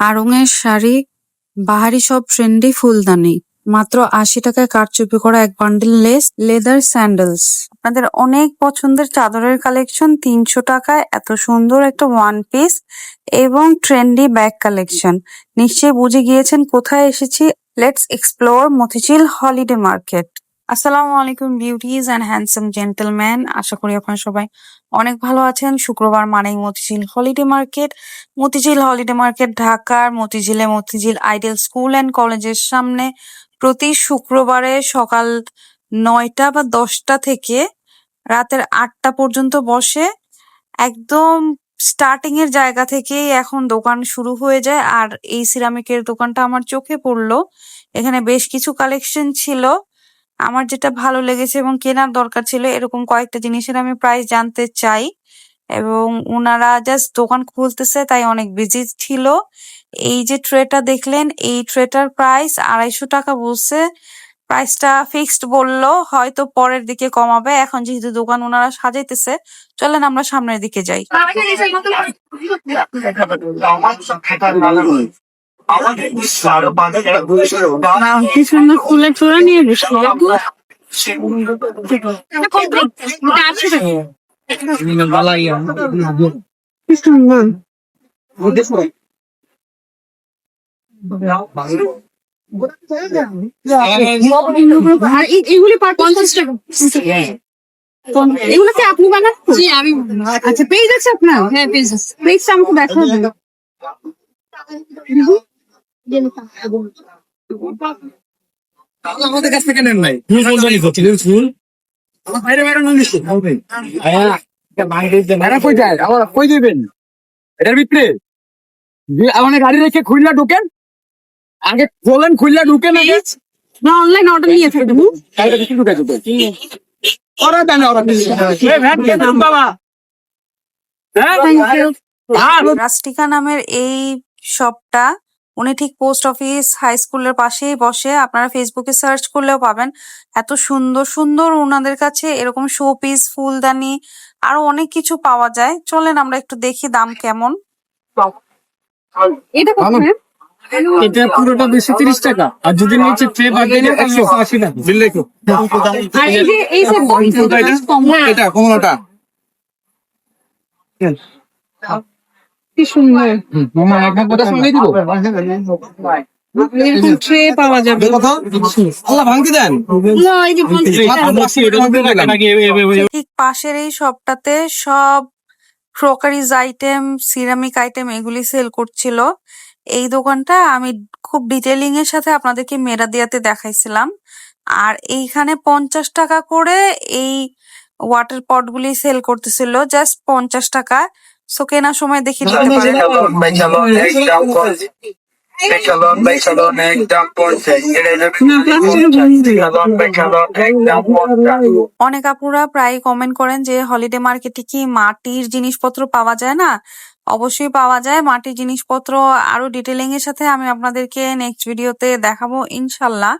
আড়ং-এর শাড়ি, বাহারি সব ট্রেন্ডি ফুলদানি। মাত্র আশি টাকায় কারচুপি করা এক বান্ডিল লেস, লেদার স্যান্ডেলস। আপনাদের অনেক পছন্দের চাদরের কালেকশন তিনশো টাকায় এত সুন্দর একটা ওয়ান পিস এবং ট্রেন্ডি ব্যাগ কালেকশন। নিশ্চয়ই বুঝে গিয়েছেন কোথায় এসেছি let's explore Motijheel holiday market. আসসালামু আলাইকুম বিউটিজ অ্যান্ড হ্যান্ডসাম জেন্টলম্যান আশা করি আপনারা সবাই অনেক ভালো আছেন। শুক্রবার মানেই Motijheel holiday market Motijheel holiday market ঢাকার মতিঝিলে মতিঝিল আইডিয়াল স্কুল অ্যান্ড কলেজের সামনে প্রতি শুক্রবারে সকাল নয়টা বা দশটা থেকে রাতের আটটা পর্যন্ত বসে। একদম স্টার্টিং এর জায়গা থেকেই এখন দোকান শুরু হয়ে যায়। আর এই সিরামিকের দোকানটা আমার চোখে পড়ল। এখানে বেশ কিছু কালেকশন ছিল। আমার যেটা ভালো লেগেছে এবং কেনার দরকার ছিল এরকম কয়েকটা জিনিসের আমি প্রাইস জানতে চাই। এবং ওনারা জাস্ট দোকান খুলতেছে তাই অনেক বিজি ছিল। এই যে ট্রেটা দেখলেন এই ট্রেটার প্রাইস আড়াইশো টাকা বলছে। প্রাইসটা ফিক্সড বলল হয়তো পরের দিকে কমাবে। এখন যেহেতু দোকান ওনারা সাজাইতেছে চলেন আমরা সামনের দিকে যাই। কি সুন্দর ফুলের চূড়া নিয়ে এগুলি পঞ্চাশ টাকা। এগুলো কি আপনি বানান? জি আমি আচ্ছা পেজ আছে আপনার? হ্যাঁ পেজ আছে। পেজটা আমাকে দেখা আমাদের কাছ থেকে নেন নাই। ফুল বলবেন ফুল ফুল আমার বাইরে বাইরে নন দিচ্ছে ভাইরা কই যায়? আবার কই দিবেন? এটার ভিতরে যে গাড়ি রেখে খুললা ঢুকেন আগে বলেন খুললা ঢুকেন আগে। না অনলাইন অর্ডার নিয়ে গাড়িটা ঢুকে ওরা দেন ওরা বাবা। হ্যাঁ থ্যাংক রাস্টিকা নামের এই শপটা উনি ঠিক পোস্ট অফিস হাই স্কুলের পাশেই বসে আপনারা ফেসবুকে সার্চ করলেও পাবেন। এত সুন্দর সুন্দর ওনাদের কাছে এরকম শো পিস ফুলদানি আরও অনেক কিছু পাওয়া যায়। চলেন আমরা একটু দেখি দাম কেমন। এটা কত ম্যাম? এটা পুরোটা দুশো তিরিশ টাকা। আর যদি নিচে ট্রে বাদ দিলে একশো আশি টাকা বিল লেখো আর এই যে এই সেটটা কম এটা কমলাটা। কি সুন্দর মামা একটা কথা শুনে দিব? এরকম ট্রে পাওয়া যাবে। আল্লাহ ভাঙতে দেন। না এই যে পঞ্চাশ টাকা। ঠিক পাশের এই শপটাতে সব ক্রকারিজ আইটেম সিরামিক আইটেম এগুলি সেল করছিল। এই দোকানটা আমি খুব ডিটেলিং এর সাথে আপনাদেরকে মেরাদিয়াতে দেখাইছিলাম। আর এইখানে পঞ্চাশ টাকা করে এই ওয়াটার পট গুলি সেল করতেছিল জাস্ট পঞ্চাশ টাকা। সো কেনার সময় দেখে নিতে পারেন একদম অনেক আপুরা প্রায় কমেন্ট করেন যে হলিডে মার্কেটে কি মাটির জিনিসপত্র পাওয়া যায় না? অবশ্যই পাওয়া যায়। মাটির জিনিসপত্র আরও ডিটেলিং এর সাথে আমি আপনাদেরকে নেক্সট ভিডিওতে দেখাবো ইনশাল্লাহ।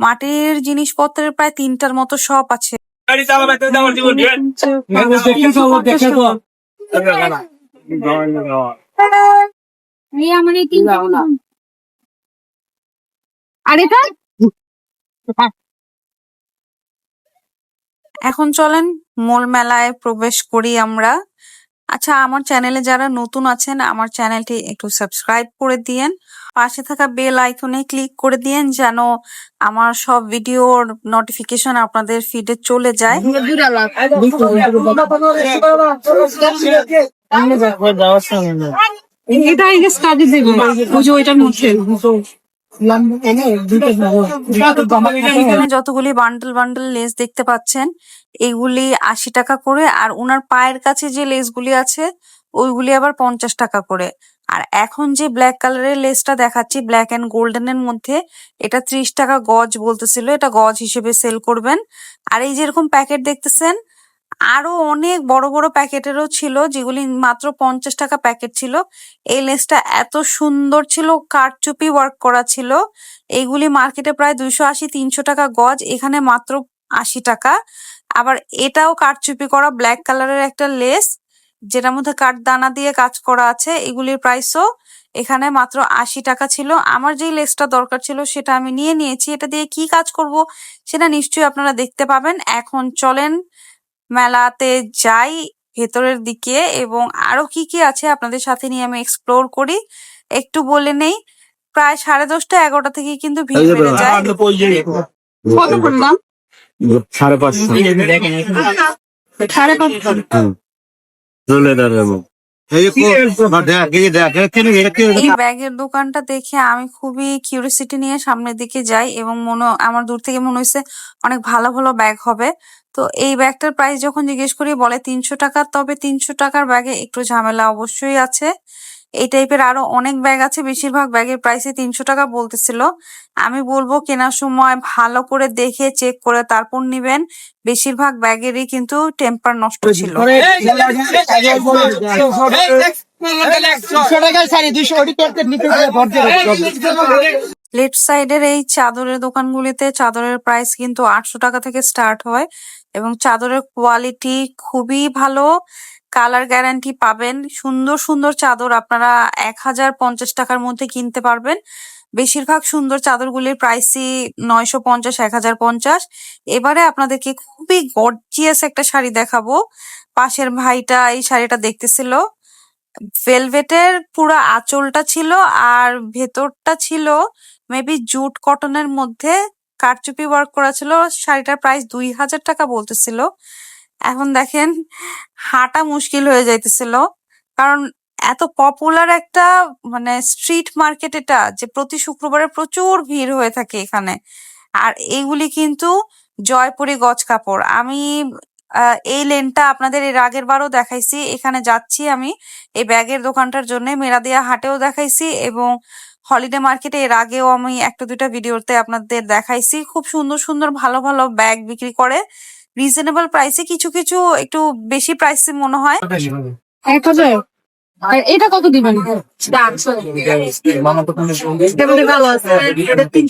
মাটির জিনিসপত্রের প্রায় তিনটার মতো শপ আছে। আর এটা এখন চলেন মূল মেলায় প্রবেশ করি আমরা। আচ্ছা আমার চ্যানেলে যারা নতুন আছেন আমার চ্যানেলটি একটু সাবস্ক্রাইব করে দিয়েন। পাশে থাকা বেল আইকনে ক্লিক করে দিয়েন যেন আমার সব ভিডিওর নোটিফিকেশন আপনাদের ফিডে চলে যায়। এটা কাজে দেবে যে ওইটার মধ্যে। যতগুলি বান্ডেল বান্ডেল লেস দেখতে পাচ্ছেন এগুলি আশি টাকা করে আর ওনার পায়ের কাছে যে লেসগুলি আছে ওইগুলি আবার পঞ্চাশ টাকা করে। আর এখন যে ব্ল্যাক কালারের লেসটা দেখাচ্ছি ব্ল্যাক এন্ড গোল্ডেন এর মধ্যে এটা ত্রিশ টাকা গজ বলতেছিল এটা গজ হিসেবে সেল করবেন। আর এই যেরকম প্যাকেট দেখতেছেন আরও অনেক বড় বড় প্যাকেটেরও ছিল, যেগুলি মাত্র পঞ্চাশ টাকা প্যাকেট ছিল। এই লেসটা এত সুন্দর ছিল কারচুপি ওয়ার্ক করা ছিল। এইগুলি মার্কেটে প্রায় দুইশো আশি, তিনশো টাকা গজ, এখানে মাত্র আশি টাকা। আবার এটাও কারচুপি করা ব্ল্যাক কালারের একটা লেস, যেটার মধ্যে কাঠ দানা দিয়ে কাজ করা আছে, এগুলির প্রাইসও এখানে মাত্র আশি টাকা ছিল। আমার যেই লেসটা দরকার ছিল, সেটা আমি নিয়ে নিয়েছি। এটা দিয়ে কি কাজ করব, সেটা নিশ্চয়ই আপনারা দেখতে পাবেন। এখন চলেন মেলাতে যাই ভেতরের দিকে এবং আরও কি কি আছে আপনাদের সাথে নিয়ে আমি এক্সপ্লোর করি। একটু বলে নেই প্রায় সাড়ে দশটা এগারোটা থেকে কিন্তু ভিড় বেড়ে যায়। কত সাড়ে পাঁচটা। সাড়ে পাঁচটা। চলে দাঁড়াবো। এই ব্যাগের দোকানটা দেখে আমি খুবই কিউরিসিটি নিয়ে সামনের দিকে যাই এবং মনে আমার দূর থেকে মনে হয়েছে অনেক ভালো ভালো ব্যাগ হবে। তো এই ব্যাগটার প্রাইস যখন জিজ্ঞেস করি বলে তিনশো টাকা তবে তিনশো টাকার ব্যাগে একটু ঝামেলা অবশ্যই আছে। এই টাইপের আরও অনেক ব্যাগ আছে বেশিরভাগ ব্যাগের প্রাইসে তিনশো টাকা বলতেছিল। আমি বলব কেনার সময় ভালো করে দেখে চেক করে তারপর নিবেন। বেশিরভাগ ব্যাগেরই কিন্তু টেম্পার নষ্ট ছিল। লেফট সাইডের এই চাদরের দোকানগুলিতে চাদরের প্রাইস কিন্তু আটশো টাকা থেকে স্টার্ট হয় এবং চাদরের কোয়ালিটি খুবই ভালো। কালার গ্যারান্টি পাবেন। সুন্দর সুন্দর চাদর আপনারা এক হাজার পঞ্চাশ টাকার মধ্যে কিনতে পারবেন। বেশিরভাগ সুন্দর চাদরগুলির প্রাইসই নয়শো পঞ্চাশ, এক হাজার পঞ্চাশ। এবারে আপনাদেরকে খুবই গর্জিয়াস একটা শাড়ি দেখাবো। পাশের ভাইটা এই শাড়িটা দেখতেছিল। ভেলভেটের পুরো আঁচলটা ছিল আর ভেতরটা ছিল মেবি জুট কটনের মধ্যে কারচুপি ওয়ার্ক করা ছিল। শাড়িটার প্রাইস দুই হাজার টাকা বলতেছিল। এখন দেখেন হাঁটা মুশকিল হয়ে যাইতেছিল। কারণ এত পপুলার একটা মানে স্ট্রিট মার্কেট এটা যে প্রতি শুক্রবারে প্রচুর ভিড় হয়ে থাকে এখানে। আর এইগুলি কিন্তু জয়পুরি গজ কাপড়। আমি এই লেনটা আপনাদের এর আগের বারও দেখাইছি। এখানে যাচ্ছি আমি, এই ব্যাগের দোকানটার জন্য মেরাদিয়া হাটেও দেখাইছি এবং হলিডে মার্কেটে এর আগেও আমি একটা দুইটা ভিডিওতে আপনাদের দেখাইছি। খুব সুন্দর সুন্দর ভালো ভালো ব্যাগ বিক্রি করে। রিজনেবল প্রাইসে কিছু কিছু একটু বেশি প্রাইসে মনে হয়। এক হাজার? এটা কত দিবেন? ভালো আছে। তিন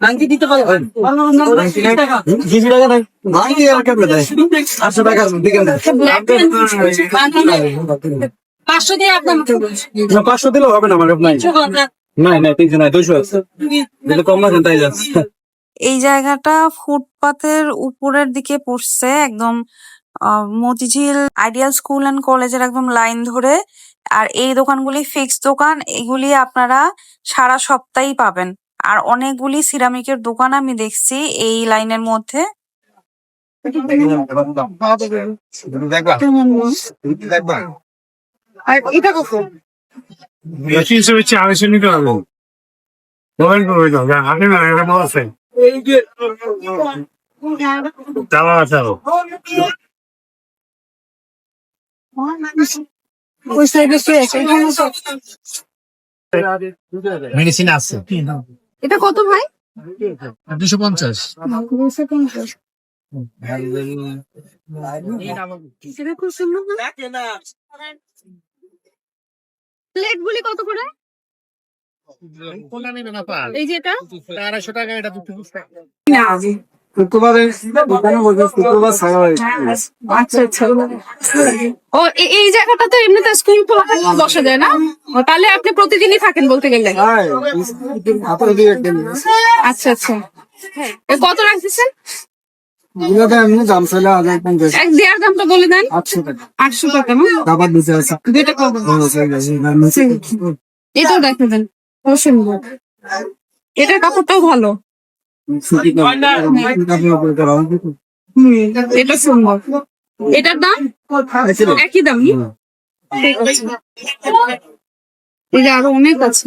আংটি দিতে পারবেন টাকা নাই ভাঙি আর কেমনে দেয়? আটশো টাকার দিকে পাঁচশো দিয়ে আপনার পাঁচশো দিলেও হবে না আমার নাই। নাই নাই তিনশো নাই দুশো আছে। কম না তাই যাচ্ছে। এই জায়গাটা ফুটপাতের উপরের দিকে পড়ছে একদম আহ, মতিঝিল আইডিয়াল স্কুল অ্যান্ড কলেজের একদম লাইন ধরে। আর এই দোকানগুলি ফিক্স দোকান এগুলি আপনারা সারা সপ্তাহই পাবেন। আর অনেকগুলি সিরামিকের দোকান আমি দেখছি এই লাইনের মধ্যে। দেখবা দেখবা আর এটা কত বেশি হিসেবে আড়াইশো নিতে হবে মোবাইল করবে তো হাতে না এটা বড় আছে। চালা আছে আরও ওই সাইডে কে আছে মেডিসিন আছে। এটা কত ভাই? দুশো পঞ্চাশ। পঞ্চাশ খুব সুন্দর প্লেট গুলি কত করে? এই যে এটা? আড়াইশো টাকা এটা হয় আচ্ছা আচ্ছা। ও এই জায়গাটা তো এমনিতে স্কুল বসা যায় না? তাহলে আপনি প্রতিদিনই থাকেন বলতে গেলে। একদিন আচ্ছা আচ্ছা। কত রাখতেছেন? গুলোতে এমনি দাম ছিল হাজার পঞ্চাশ এক দেড় বলে দেন। আটশো টাকা। আটশো টাকা না? খাবার দিতে আছে। দুইটা এটাও দেখে দেন। খুব এটার কাপড়টাও ভালো। এটা সুন্দর। এটার দাম? একই দাম। নি? এই যে আরও অনেক আছে।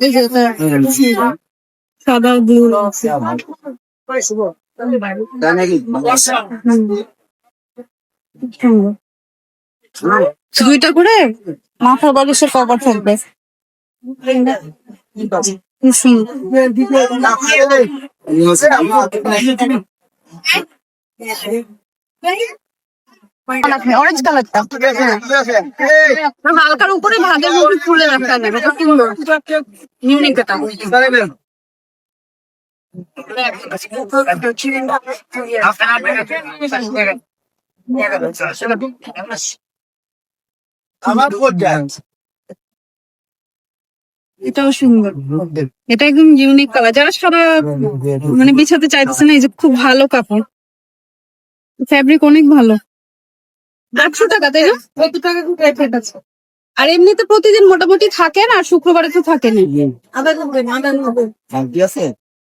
এই যে সাদা দুইটা করে? মাথা বালিশের কভার থাকবে অরেঞ্জ কালারটা হালকার উপরে ভাগের মধ্যে ফুলে রাখা যাবে ইউনিক এটা আমার এটাও সুন্দর। এটা একদম ইউনিক কালার যারা সারা মানে বিছাতে চাইতেছে না এই যে খুব ভালো কাপড়। ফ্যাব্রিক অনেক ভালো। একশো টাকা তাই না? কত টাকা রেট আছে? আর এমনিতে প্রতিদিন মোটামুটি থাকেন আর শুক্রবারে তো থাকেন শান্তি আছে?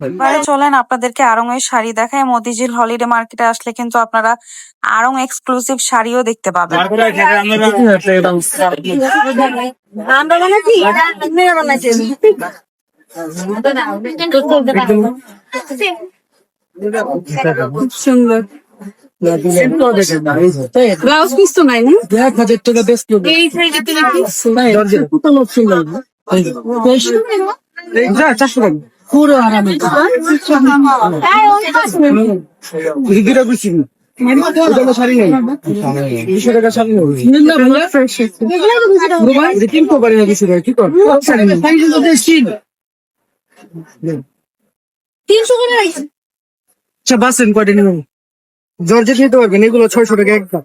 এবারে চলেন আপনাদেরকে আরং এর শাড়ি দেখায় মতিঝিল হলিডে মার্কেটে আসলে কিন্তু আপনারা আরং এক্সক্লুসিভ শাড়িও দেখতে পাবেন। সুন্দর ব্লাউজ পিস তো নাই না? এক হাজার টাকা বেশ এই চারশো টাকা। পুরো আরামে কর শাড়ি নেই। তিনশো করে আচ্ছা জর্জেট নিতে পারবেন এগুলো ছয়শো টাকা একটা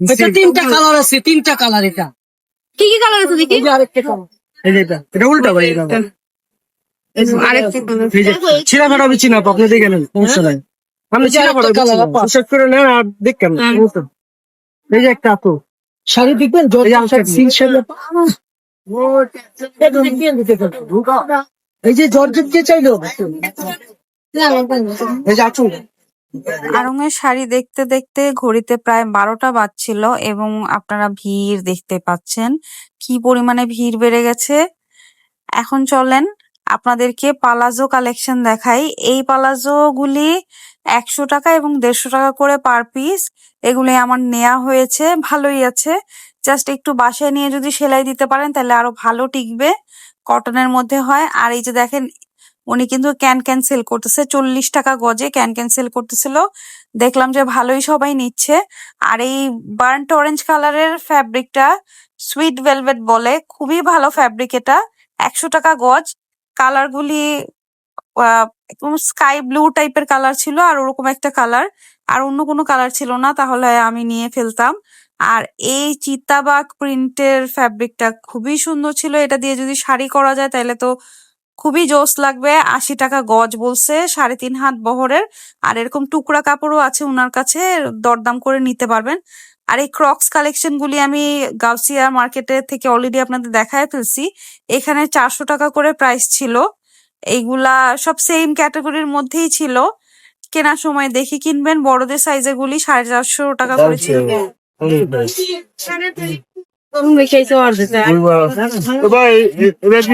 এটা তিনটা কালার আছে তিনটা কালার এটা। কি কি কালার আছে দেখি? আরেকটা এই এটা। এটা উল্টা ভাই। এটা আরেকটা colour। এই যে ছিঁড়া ফাটা আমি চিনাবো আপনি দেখে নেন সমস্যা নাই। আমি ছিঁড়া ফাটা পোশাক করে নেন আর দেখেন এই যে একটা আপু। শাড়ি দেখবেন এই যে একটা সিল্ক শাড়ি এই যে জর্জেট কে চাইলো? এই যে আচুল আরং শাড়ি দেখতে দেখতে ঘড়িতে প্রায় বারোটা বাজছিল এবং আপনারা ভিড় দেখতে পাচ্ছেন। কি পরিমাণে ভিড় বেড়ে গেছে? এখন চলেন আপনাদেরকে পালাজো কালেকশন দেখাই। এই পালাজো গুলি একশো টাকা এবং দেড়শো টাকা করে পার পিস এগুলি আমার নেওয়া হয়েছে, ভালোই আছে। জাস্ট একটু বাসায় নিয়ে যদি সেলাই দিতে পারেন, তাহলে আরও ভালো টিকবে। কটনের মধ্যে হয়। আর এই যে দেখেন, উনি কিন্তু ক্যান ক্যান সেল করতেছে। চল্লিশ টাকা গজে ক্যান ক্যান সেল করতেছিল। দেখলাম যে ভালোই সবাই নিচ্ছে। আর এই বার্ন্ট অরেঞ্জ কালারের ফ্যাব্রিকটা সুইট ভেলভেট বলে। খুবই ভালো ফ্যাব্রিক এটা। একশো টাকা গজ। কালার গুলি আহ, একদম স্কাই ব্লু টাইপের কালার ছিল আর ওরকম একটা কালার আর অন্য কোনো কালার ছিল না তাহলে আমি নিয়ে ফেলতাম। আর এই চিতাবাগ প্রিন্টের ফ্যাব্রিকটা খুবই সুন্দর ছিল। এটা দিয়ে যদি শাড়ি করা যায় তাহলে তো খুবই জোস লাগবে। আশি টাকা গজ বলছে সাড়ে তিন হাত বহরের। আর এরকম টুকরা কাপড়ও আছে ওনার কাছে দরদাম করে নিতে পারবেন। আর এই ক্রক্স কালেকশন গুলি আমি গাউসিয়া মার্কেটে থেকে অলরেডি আপনাদের দেখায় ফেলছি এখানে চারশো টাকা করে প্রাইস ছিল এইগুলা সব সেম ক্যাটাগরির মধ্যেই ছিল কেনার সময় দেখে কিনবেন বড়দের সাইজের গুলি সাড়ে চারশো টাকা করে ছিল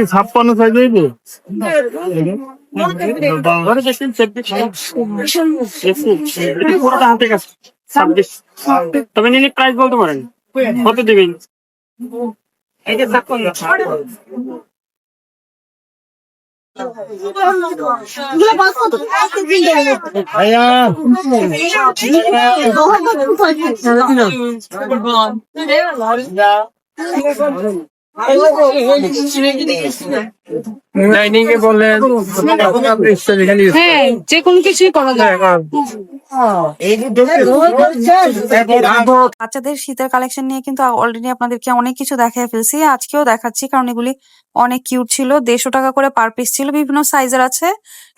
ছাপ্পান্ন সাইজ হইবে তবে নিলে প্রাইস বলতে পারেন। কত দিবেন? ডাইনিং এ বললেন হ্যাঁ যে কোনো কিছুই করা যায়। বাচ্চাদের শীতের কালেকশন নিয়ে কিন্তু অলরেডি আপনাদেরকে অনেক কিছু দেখায় ফেলছি। আজকেও দেখাচ্ছি কারণ এগুলি অনেক কিউট ছিল। দেড়শো টাকা করে পার পিস ছিল বিভিন্ন সাইজের আছে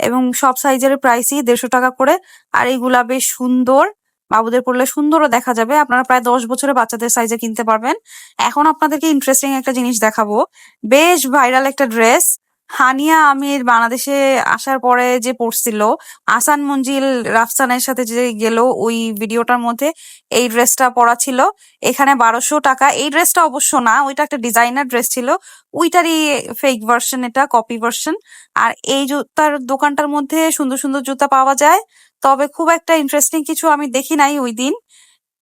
এবং সব সাইজের প্রাইসই দেড়শো টাকা করে। আর এইগুলা বেশ সুন্দর বাবুদের পরলে সুন্দরও দেখা যাবে। আপনারা প্রায় দশ বছরের বাচ্চাদের সাইজে কিনতে পারবেন। এখন আপনাদেরকে ইন্টারেস্টিং একটা জিনিস দেখাবো। বেশ ভাইরাল একটা ড্রেস হানিয়া আমির বাংলাদেশে আসার পরে যে পড়ছিল আসান মঞ্জিল রাফসানের সাথে যে গেল, ওই ভিডিওটার মধ্যে এই ড্রেসটা পরা ছিল। এখানে বারোশো টাকা। এই ড্রেসটা অবশ্য না, ওইটা একটা ডিজাইনার ড্রেস ছিল। ওইটারই ফেক ভার্সন এটা কপি ভার্সন আর এই জুতার দোকানটার মধ্যে সুন্দর সুন্দর জুতা পাওয়া যায়। তবে খুব একটা ইন্টারেস্টিং কিছু আমি দেখি নাই ওই দিন।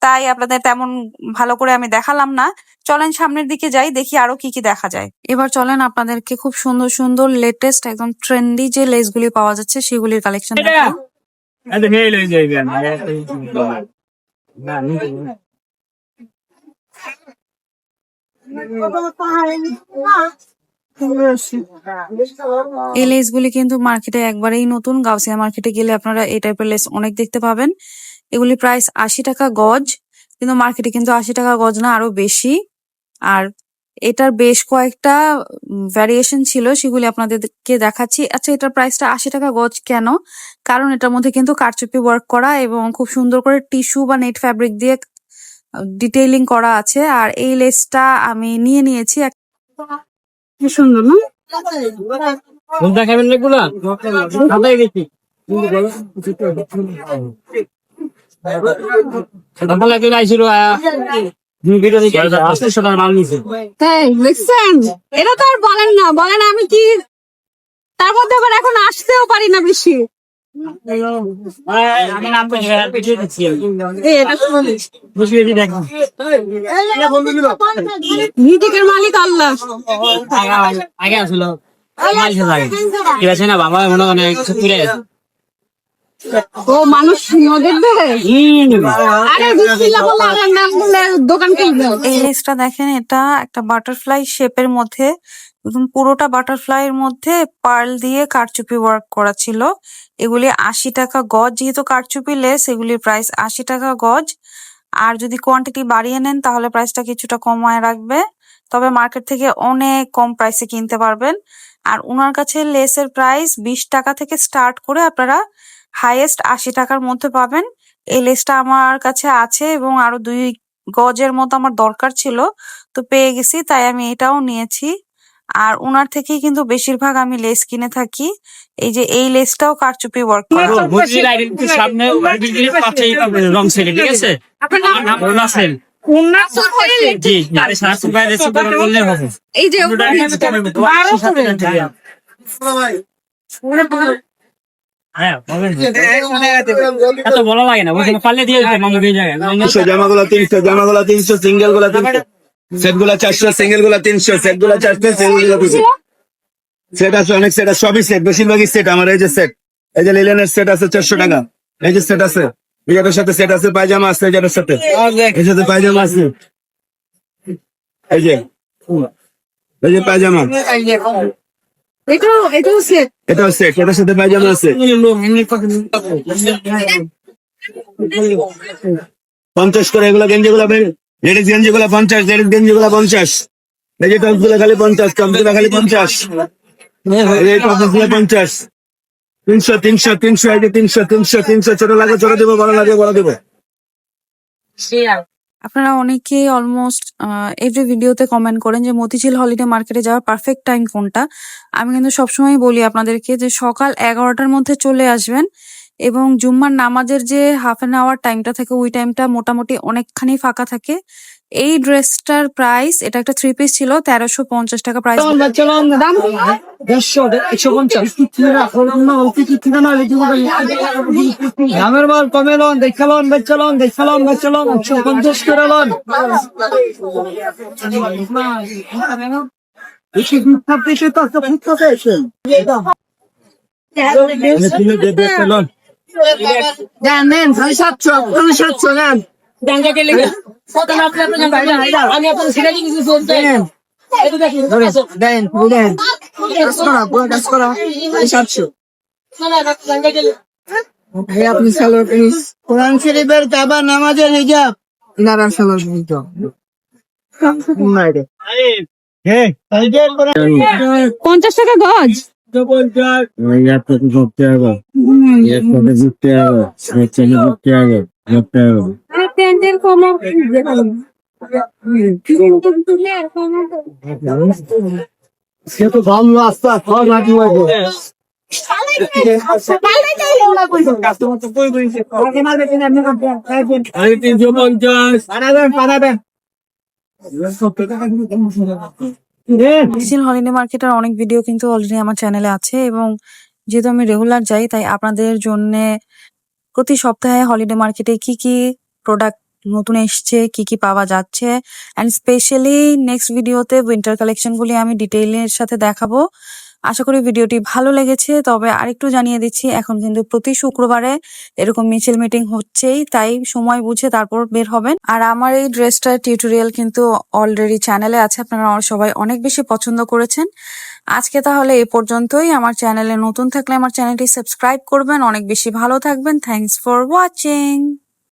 তাই আপনাদের তেমন ভালো করে আমি দেখালাম না। চলেন সামনের দিকে যাই দেখি আরও কি কি দেখা যায়। এবার চলেন আপনাদেরকে খুব সুন্দর সুন্দর লেটেস্ট একদম ট্রেন্ডি যে লেসগুলি পাওয়া যাচ্ছে সেগুলির কালেকশন দেখাই এই লেসগুলি কিন্তু মার্কেটে একবারেই নতুন। গাউসিয়া মার্কেটে গেলে আপনারা এই টাইপের লেস অনেক দেখতে পাবেন। এগুলি প্রাইস আশি টাকা গজ, কিন্তু মার্কেটে কিন্তু আশি টাকা গজ না, আরও বেশি। আর এটার বেশ কয়েকটা ভ্যারিয়েশন ছিল, সেগুলি আপনাদেরকে দেখাচ্ছি। আচ্ছা এটার প্রাইসটা আশি টাকা গজ কেন? কারণ এটার মধ্যে কিন্তু কারচুপি ওয়ার্ক করা এবং খুব সুন্দর করে টিস্যু বা নেট ফ্যাব্রিক দিয়ে ডিটেইলিং করা আছে। আর এই লেসটা আমি নিয়ে নিয়েছি কি সুন্দর না? ফুল দেখাবেন না এগুলা? সাদাই গেছি আইছিল দেখছেন? এটা তো আর বলেন না বলেন আমি কি তার মধ্যে আবার এখন আসতেও পারি না বেশি। মিউজিকের মালিক আল্লাহ। আসলো না বাবা মনে তুলে ও মানুষ দেখেন, এটা একটা বাটারফ্লাই শেপের মধ্যে একদম পুরোটা বাটারফ্লাই এর মধ্যে পার্ল দিয়ে কারচুপি ওয়ার্ক করা ছিল। এগুলি আশি টাকা গজ, যেহেতু কারচুপি লেস এগুলির প্রাইস আশি টাকা গজ। আর যদি কোয়ান্টিটি বাড়িয়ে নেন, তাহলে প্রাইসটা কিছুটা কমায় রাখবে। তবে মার্কেট থেকে অনেক কম প্রাইসে কিনতে পারবেন। আর ওনার কাছে লেসের প্রাইস বিশ টাকা থেকে স্টার্ট করে আপনারা হাইয়েস্ট আশি টাকার মধ্যে পাবেন। এই লেসটা আমার কাছে আছে এবং আরও দুই গজের মতো আমার দরকার ছিল। তো পেয়ে গেছি, তাই আমি এটাও নিয়েছি। আর ওনার থেকেই কিন্তু বেশিরভাগ আমি লেস কিনে থাকি। এই যে এই লেসটাও কারচুপি ওয়ার্ক করা। সামনে রং ঠিক আছে? এই যে করে। হ্যাঁ বলেন। এত বলা লাগে না ওখানে দিয়ে যায় তিনশো জামাগুলো তিনশো তিনশো সিঙ্গেলগুলো তিনশো। সেটগুলো চারশো সিঙ্গেলগুলো তিনশো সেটগুলো চারশো সিঙ্গেলগুলো তিনশো সেট আছে অনেক সেট আছে সবই সেট বেশিরভাগই সেট আমার এই যে সেট। এই যে লিলেনের সেট আছে চারশো টাকা। এই যে সেট আছে এটার সাথে সেট আছে পায়জামা আছে এটার সাথে। এর সাথে পায়জামা আছে। এই যে এই যে পায়জামা। এটাও সেট। এটার সাথে পায়জামা আছে। পঞ্চাশ করে এগুলো গেঞ্জি গুলো লেডিস গেঞ্জি গুলো পঞ্চাশ লেডিস গেঞ্জি গুলো পঞ্চাশ এই যে টপগুলো খালি পঞ্চাশ টপগুলো খালি পঞ্চাশ এই টপগুলো পঞ্চাশ তিনশো তিনশো তিনশো এই যে তিনশো তিনশো তিনশো ছোট লাগে ছোট দেবো বড় লাগে বড় দেবো। আপনারা অনেকেই অলমোস্ট এভরি ভিডিওতে কমেন্ট করেন যে মতিঝিল হলিডে মার্কেটে যাওয়ার পারফেক্ট টাইম কোনটা? আমি কিন্তু সবসময় বলি আপনাদেরকে যে সকাল এগারোটার মধ্যে চলে আসবেন। এবং জুম্মার নামাজের যে হাফ অ্যান আওয়ার টাইমটা থাকে ওই টাইমটা মোটামুটি অনেকখানি ফাঁকা থাকে। এই ড্রেসটার প্রাইস এটা একটা থ্রি পিস ছিল তেরোশো পঞ্চাশ টাকা প্রাইস দামের মাল কমে লন দেখালন বেচালন বেচালন একশো পঞ্চাশ করে লন। তো দেন দেন সাড়ে সাতশো সাড়ে সাতশো দেন। আমি আপনার সিরাজি কিছু দেন। দেন দেন। কাজ করা পুরো কাজ করা। সাড়ে সাতশো। ভাই আপনি সালোয়ার প্লিজ কোরআন শরীফের কাবা নামাজের হিজাব। নারা সালোয়ার প্লিজ পঞ্চাশ টাকা গজ। প্যান্টের কমর সে তো ভালো রাস্তা ফল মাটি হইব তিনশো পঞ্চাশ। পানাবেন মতিঝিল হলিডে মার্কেটের অনেক ভিডিও কিন্তু অলরেডি আমার চ্যানেলে আছে এবং যেহেতু আমি রেগুলার যাই, তাই আপনাদের জন্য প্রতি সপ্তাহে হলিডে মার্কেটে কি কি প্রোডাক্ট নতুন এসছে, কি কি পাওয়া যাচ্ছে এন্ড স্পেশালি নেক্সট ভিডিওতে উইন্টার কালেকশন গুলি আমি ডিটেইলের সাথে দেখাবো। আশা করি ভিডিওটি ভালো লেগেছে, তবে আরেকটু জানিয়ে দিচ্ছি, এখন কিন্তু প্রতি শুক্রবারে এরকম মিছিল মিটিং হচ্ছেই, তাই সময় বুঝে তারপর বের হবেন। আর আমার এই ড্রেসটার টিউটোরিয়াল কিন্তু অলরেডি চ্যানেলে আছে, আপনারা সবাই অনেক বেশি পছন্দ করেছেন। আজকে তাহলে এই পর্যন্তই, আমার চ্যানেলে নতুন থাকলে আমার চ্যানেলটি সাবস্ক্রাইব করবেন, অনেক বেশি ভালো থাকবেন থ্যাঙ্কস ফর ওয়াচিং